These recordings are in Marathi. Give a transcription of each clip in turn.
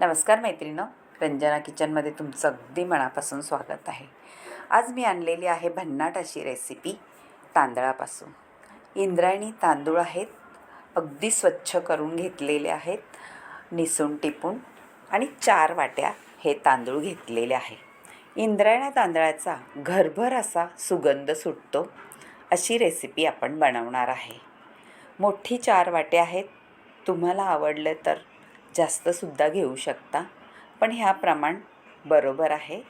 नमस्कार मैत्रिणं रंजना किचनमध्ये तुमचं अगदी मनापासून स्वागत आहे. आज मी आणलेली आहे भन्नाट अशी रेसिपी तांदळापासून. इंद्रायणी तांदूळ आहेत अगदी स्वच्छ करून घेतलेले आहेत निसून टिपून आणि चार वाट्या हे तांदूळ घेतलेले आहे. इंद्रायणी तांदळाचा घरभर असा सुगंध सुटतो अशी रेसिपी आपण बनवणार आहे. मोठी चार वाटे आहेत तुम्हाला आवडलं तर जास्तसुद्धा घेऊ शकता. पण ह्या प्रमाण बरोबर आहे.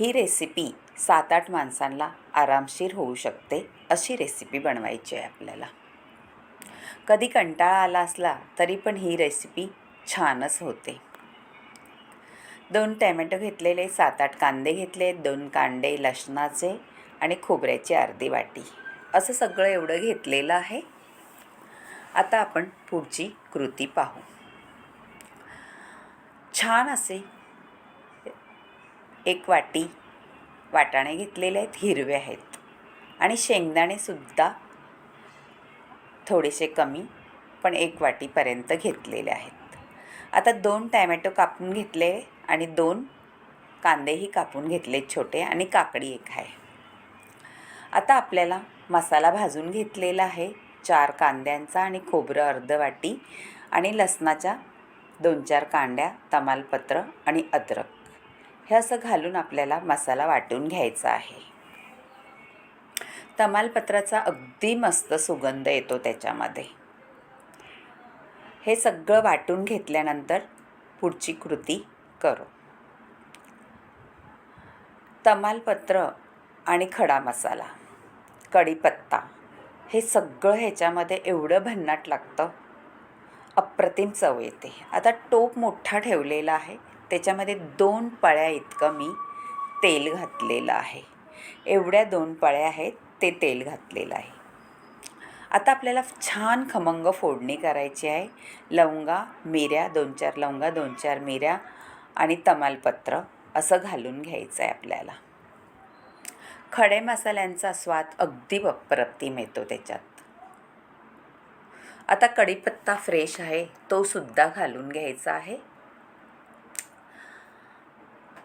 ही रेसिपी सात आठ माणसांना आरामशीर होऊ शकते अशी रेसिपी बनवायची आहे आपल्याला. कधी कंटाळा आला असला तरी पण ही रेसिपी छानच होते. दोन टॅमॅटो घेतलेले सात आठ कांदे घेतले दोन कांदे लसणाचे आणि खोबऱ्याची अर्धी वाटी. असं सगळं एवढं घेतलेलं आहे. आता आपण पुढची कृती पाहू. छान असे एक वाटी वाटाणे घेतलेले आहेत हिरवे आहेत. आणि शेंगदाणेसुद्धा थोडेसे कमी पण एक वाटीपर्यंत घेतलेले आहेत. आता दोन टॅमॅटो कापून घेतले आणि दोन कांदेही कापून घेतले छोटे आणि काकडी एक आहे. आता आपल्याला मसाला भाजून घेतलेला आहे. चार कांद्यांचा आणि खोबरं अर्ध वाटी आणि लसणाच्या दोन चार कांड्या तमालपत्र आणि अद्रक. हे असं घालून आपल्याला मसाला वाटून घ्यायचा आहे. तमालपत्राचा अगदी मस्त सुगंध येतो त्याच्यामध्ये. हे सगळं वाटून घेतल्यानंतर पुढची कृती करू. तमालपत्र आणि खडा मसाला कढीपत्ता. हे सगळं ह्याच्यामध्ये एवढं भन्नाट लागतं. अप्रतिम चव येते. आता टोप मोठा ठेवलेला आहे. त्याच्यामध्ये दोन पळ्या इतकं मी तेल घातलेलं आहे. एवढ्या दोन पळ्या आहेत ते तेल घातलेलं आहे. आता आपल्याला छान खमंग फोडणी करायची आहे. लवंगा मिऱ्या दोन चार लवंगा दोन चार मिऱ्या आणि तमालपत्र असं घालून घ्यायचं आहे आपल्याला. खडे मसाल्यांचा स्वाद अगदी अप्रतिम येतो त्याच्यात. आता कढीपत्ता फ्रेश आहे तो सुद्धा घालून घ्यायचा आहे.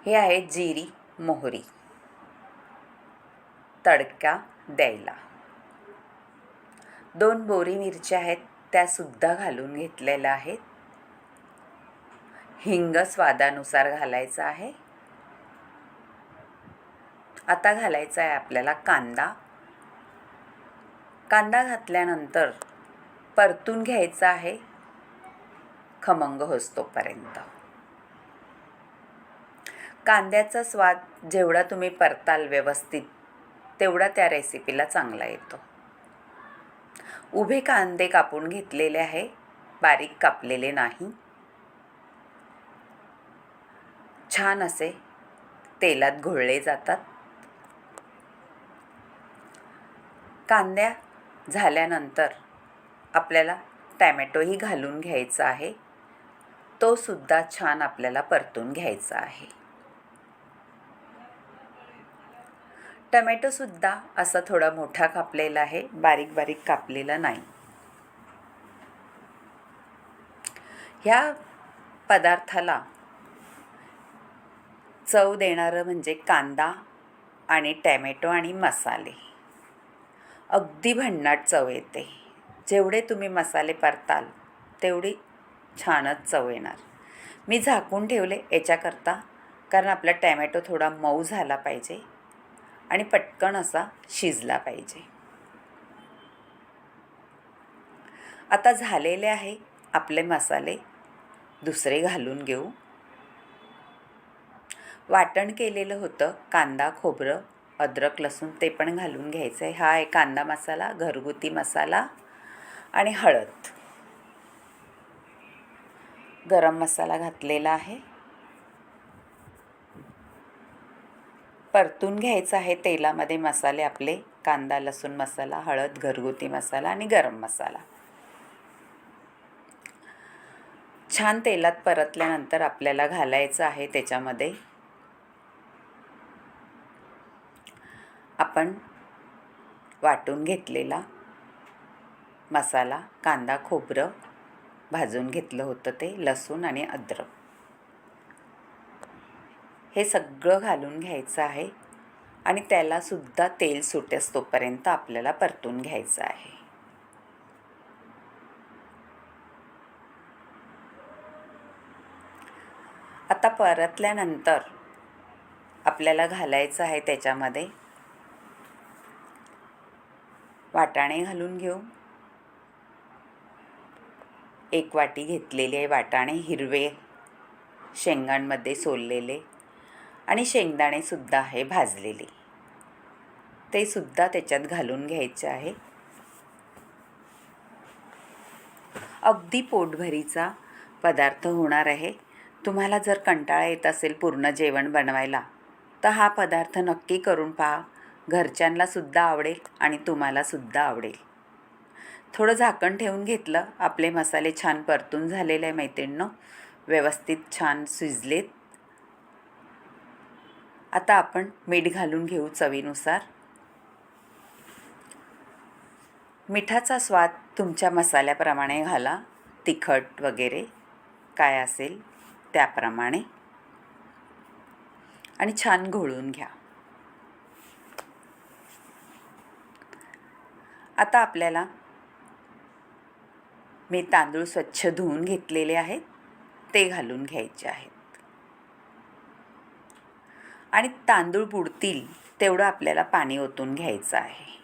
हे आहे जिरी मोहरी. तडका द्यायला. दोन बोरी मिरच्या आहेत त्यासुद्धा घालून घेतलेल्या आहेत. हिंग स्वादानुसार घालायचं आहे. आता घालायचा आहे आपल्याला कांदा. कांदा घातल्यानंतर परतून घ्यायचा आहे. खमंग होतोपर्यंत कांद्याचा स्वाद जेवढा तुम्ही परताल व्यवस्थित तेवढा त्या रेसिपीला चांगला येतो. उभे कांदे कापून घेतलेले आहे बारीक कापलेले नाही. छान असे तेलात घोळले जातात. कांद्या झाल्यानंतर आपल्याला टॅमॅटोही घालून घ्यायचा आहे. तो सुद्धा छान आपल्याला परतून घ्यायचा आहे. टमॅटोसुद्धा असा थोडा मोठा कापलेला आहे. बारीक बारीक कापलेला नाही. ह्या पदार्थाला चव देणारं म्हणजे कांदा आणि टॅमॅटो आणि मसाले. अगदी भन्नाट चव येते. जेवढे तुम्ही मसाले परताल तेवढी छानच चव येणार. मी झाकून ठेवले याच्याकरता कारण आपला टॅमॅटो थोडा मऊ झाला पाहिजे आणि पटकन असा शिजला पाहिजे. आता झालेले आहे आपले मसाले. दुसरे घालून घेऊ. वाटण केलेलं होतं कांदा खोबरं अद्रक लसूण ते पण घालून घ्यायचं आहे. हा आहे कांदा मसाला घरगुती मसाला आणि हळद. गरम मसाला घातलेला आहे. परतून घ्यायचं आहे तेलामध्ये मसाले आपले. कांदा लसूण मसाला हळद घरगुती मसाला आणि गरम मसाला. छान तेलात परतल्यानंतर आपल्याला घालायचं आहे त्याच्यामध्ये. आपण वाटून घेतलेला मसाला कांदा खोबरं भाजून घेतलं होतं ते लसूण आणि अद्रक. हे सगळं घालून घ्यायचं आहे आणि त्यालासुद्धा तेल सुटेस तोपर्यंत आपल्याला परतून घ्यायचं आहे. आता परतल्यानंतर आपल्याला घालायचं आहे त्याच्यामध्ये वाटाणे घालून घेऊ. एक वाटी घेतलेली आहे वाटाणे हिरवे शेंगांमध्ये सोललेले आणि शेंगदाणेसुद्धा आहे भाजलेले. ते सुद्धा त्याच्यात घालून घ्यायचे आहे. अगदी पोटभरीचा पदार्थ होणार आहे. तुम्हाला जर कंटाळा येत असेल पूर्ण जेवण बनवायला तर हा पदार्थ नक्की करून पहा. घरच्यांनासुद्धा आवडेल आणि तुम्हालासुद्धा आवडेल. थोडं झाकण ठेवून घेतलं. आपले मसाले छान परतून झालेले आहे मैत्रिणीनं. व्यवस्थित छान शिजलेत. आता आपण मीठ घालून घेऊ चवीनुसार. मिठाचा स्वाद तुमच्या मसाल्याप्रमाणे घाला. तिखट वगैरे काय असेल त्याप्रमाणे. आणि छान घोळून घ्या. आता आपल्याला मी तांदूळ स्वच्छ धुवून घेतलेले आहेत. ते घालून घ्यायचे आहेत. आणि तांदूळ बुडतील तेवढं आपल्याला पाणी ओतून घ्यायचं आहे.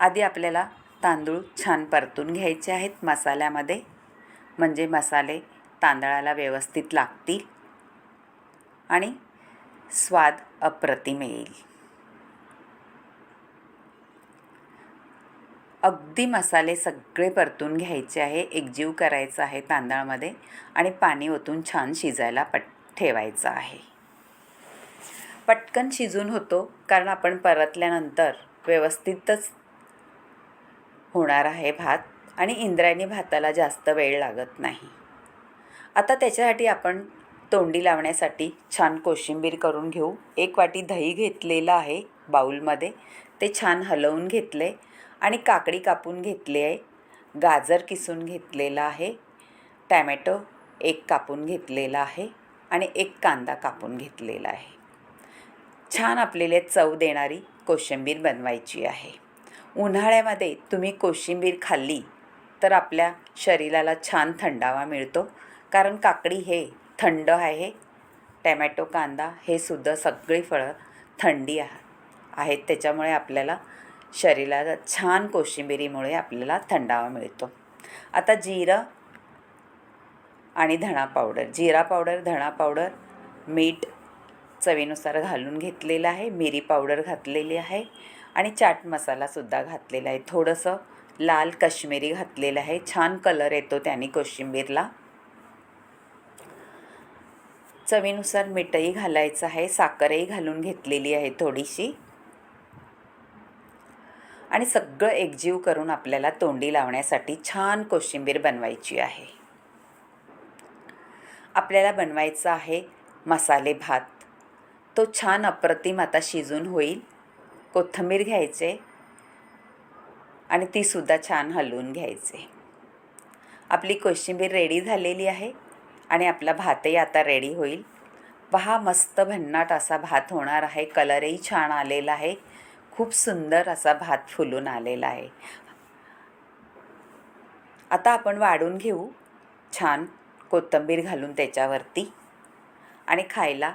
आधी आपल्याला तांदूळ छान परतून घ्यायचे आहेत मसाल्यामध्ये. म्हणजे मसाले तांदळाला व्यवस्थित लागतील. आणि स्वाद अप्रतिम येईल. अगदी मसाले सगळे परतून घ्यायचे आहे. एकजीव करायचा आहे तांदळामध्ये आणि पाणी ओतून छान शिजायला पट ठेवायचं आहे. पटकन शिजून होतो कारण आपण परतल्यानंतर व्यवस्थितच होणार आहे भात आणि इंद्रायणी भाताला जास्त वेळ लागत नाही. आता त्याच्यासाठी आपण तोंडी लावण्यासाठी छान कोशिंबीर करून घेऊ. एक वाटी दही घेतलेलं आहे बाऊलमध्ये ते छान हलवून घेतले. आणि काकडी कापून घेतली आहे. गाजर किसून घेतलेला आहे. टॅमॅटो एक कापून घेतलेला आहे आणि एक कांदा कापून घेतलेला आहे. छान आपल्याला चव देणारी कोशिंबीर बनवायची आहे. उन्हाळ्यामध्ये तुम्ही कोशिंबीर खाल्ली तर आपल्या शरीराला छान थंडावा मिळतो. कारण काकडी हे थंड आहे. टॅमॅटो कांदा हे सुद्धा सगळी फळं थंडी आहेत. त्याच्यामुळे आपल्याला शरीराला छान कोशिंबिरीमुळे आपल्याला थंडावा मिळतो. आता जिरं आणि धणा पावडर. जिरा पावडर धणा पावडर मीठ चवीनुसार घालून घेतलेलं आहे. मिरी पावडर घातलेली आहे आणि चाट मसालासुद्धा घातलेला आहे. थोडंसं लाल कश्मीरी घातलेलं आहे. छान कलर येतो त्याने कोशिंबीरला. चवीनुसार मीठही घालायचं आहे. साखरही घालून घेतलेली आहे थोडीशी. आणि सगळं एकजीव करून आपल्याला तोंडी लावण्यासाठी छान कोशिंबीर बनवायची आहे. आपल्याला बनवायचा आहे मसाले भात. तो छान अप्रतिम आता शिजून होईल. कोथिंबीर घ्यायचे. आणि तीसुद्धा छान हलवून घ्यायचे. आपली कोशिंबीर रेडी झालेली आहे. आणि आपला भातही आता रेडी होईल. पहा मस्त भन्नाट असा भात होणार आहे. कलरही छान आलेला आहे. खूप सुंदर असा भात फुलून आलेला आहे. आता आपण वाढून घेऊ छान कोथिंबीर घालून त्याच्यावरती आणि खायला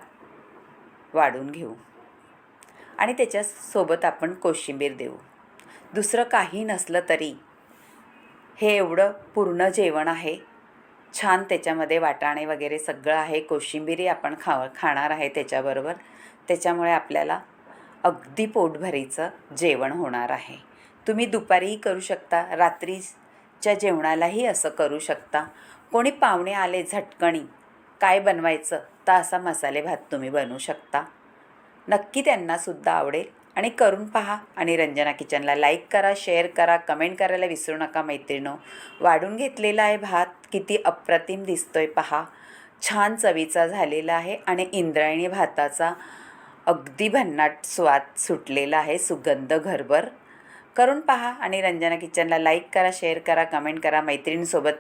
वाढून घेऊ. आणि त्याच्यासोबत आपण कोशिंबीर देऊ. दुसरं काही नसलं तरी हे एवढं पूर्ण जेवण आहे. छान त्याच्यामध्ये वाटाणे वगैरे सगळं आहे. कोशिंबीरही आपण खा खाणार आहे त्याच्याबरोबर. त्याच्यामुळे आपल्याला अगदी पोटभरीचं जेवण होणार आहे. तुम्ही दुपारीही करू शकता रात्रीच्या जेवणालाही असं करू शकता. कोणी पाहुणे आले झटकणी काय बनवायचं? तर असा मसाले भात तुम्ही बनवू शकता. नक्की त्यांनासुद्धा आवडेल. आणि करून पहा आणि रंजना किचनला लाईक करा शेअर करा कमेंट करायला विसरू नका मैत्रिणो. वाढून घेतलेला आहे भात किती अप्रतिम दिसतोय पहा. छान चवीचा झालेला आहे आणि इंद्रायणी भाताचा अगदी भन्नाट स्वाद सुटलेला आहे सुगंध घरभर. करून पहा आणि रंजना किचनला लाईक करा शेअर करा कमेंट करा मैत्रिणींसोबत